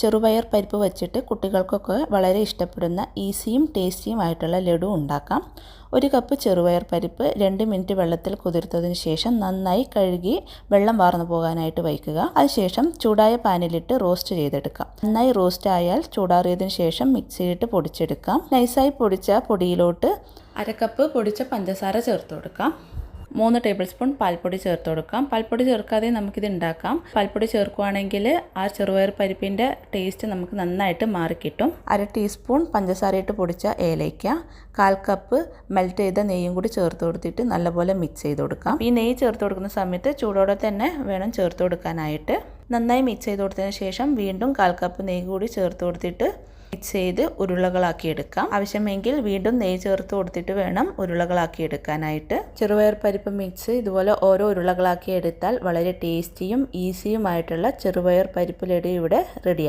ചെറുപയർ പരിപ്പ് വെച്ചിട്ട് കുട്ടികൾക്കൊക്കെ വളരെ ഇഷ്ടപ്പെടുന്ന ഈസിയും ടേസ്റ്റിയും ആയിട്ടുള്ള ലഡു ഉണ്ടാക്കാം. ഒരു കപ്പ് ചെറുപയർ പരിപ്പ് രണ്ട് മിനിറ്റ് വെള്ളത്തിൽ കുതിർത്തതിന് ശേഷം നന്നായി കഴുകി വെള്ളം വാർന്നു പോകാനായിട്ട് വയ്ക്കുക. അതിനുശേഷം ചൂടായ പാനിലിട്ട് റോസ്റ്റ് ചെയ്തെടുക്കാം. നന്നായി റോസ്റ്റ് ആയാൽ ചൂടാറിയതിന് ശേഷം മിക്സിയിലിട്ട് പൊടിച്ചെടുക്കാം. നൈസായി പൊടിച്ച പൊടിയിലോട്ട് അര കപ്പ് പൊടിച്ച പഞ്ചസാര ചേർത്ത് കൊടുക്കാം. മൂന്ന് ടേബിൾ സ്പൂൺ പാൽപ്പൊടി ചേർത്ത് കൊടുക്കാം. പാൽപ്പൊടി ചേർക്കാതെ നമുക്കിത് ഉണ്ടാക്കാം. പാൽപ്പൊടി ചേർക്കുകയാണെങ്കിൽ ആ ചെറുപയർ പരിപ്പിന്റെ ടേസ്റ്റ് നമുക്ക് നന്നായിട്ട് മാറിക്കിട്ടും അര ടീസ്പൂൺ പഞ്ചസാരയിട്ട് പൊടിച്ച ഏലയ്ക്ക കാൽ കപ്പ് മെൽറ്റ് ചെയ്ത നെയ്യും കൂടി ചേർത്ത് കൊടുത്തിട്ട് നല്ലപോലെ മിക്സ് ചെയ്ത് കൊടുക്കാം. ഈ നെയ്യ് ചേർത്ത് കൊടുക്കുന്ന സമയത്ത് ചൂടോടെ തന്നെ വേണം ചേർത്ത് കൊടുക്കാനായിട്ട്. നന്നായി മിക്സ് ചെയ്ത് കൊടുത്തതിന് ശേഷം വീണ്ടും കാൽ കപ്പ് നെയ്യ് കൂടി ചേർത്ത് കൊടുത്തിട്ട് മിക്സ് ചെയ്ത് ഉരുളകളാക്കി എടുക്കാം. ആവശ്യമെങ്കിൽ വീണ്ടും നെയ്യ് ചേർത്ത് കൊടുത്തിട്ട് വേണം ഉരുളകളാക്കി എടുക്കാനായിട്ട്. ചെറുപയർ പരിപ്പ് മിക്സ് ഇതുപോലെ ഓരോ ഉരുളകളാക്കി എടുത്താൽ വളരെ ടേസ്റ്റിയും ഈസിയുമായിട്ടുള്ള ചെറുപയർ പരിപ്പ് ലഡു ഇവിടെ റെഡിയായി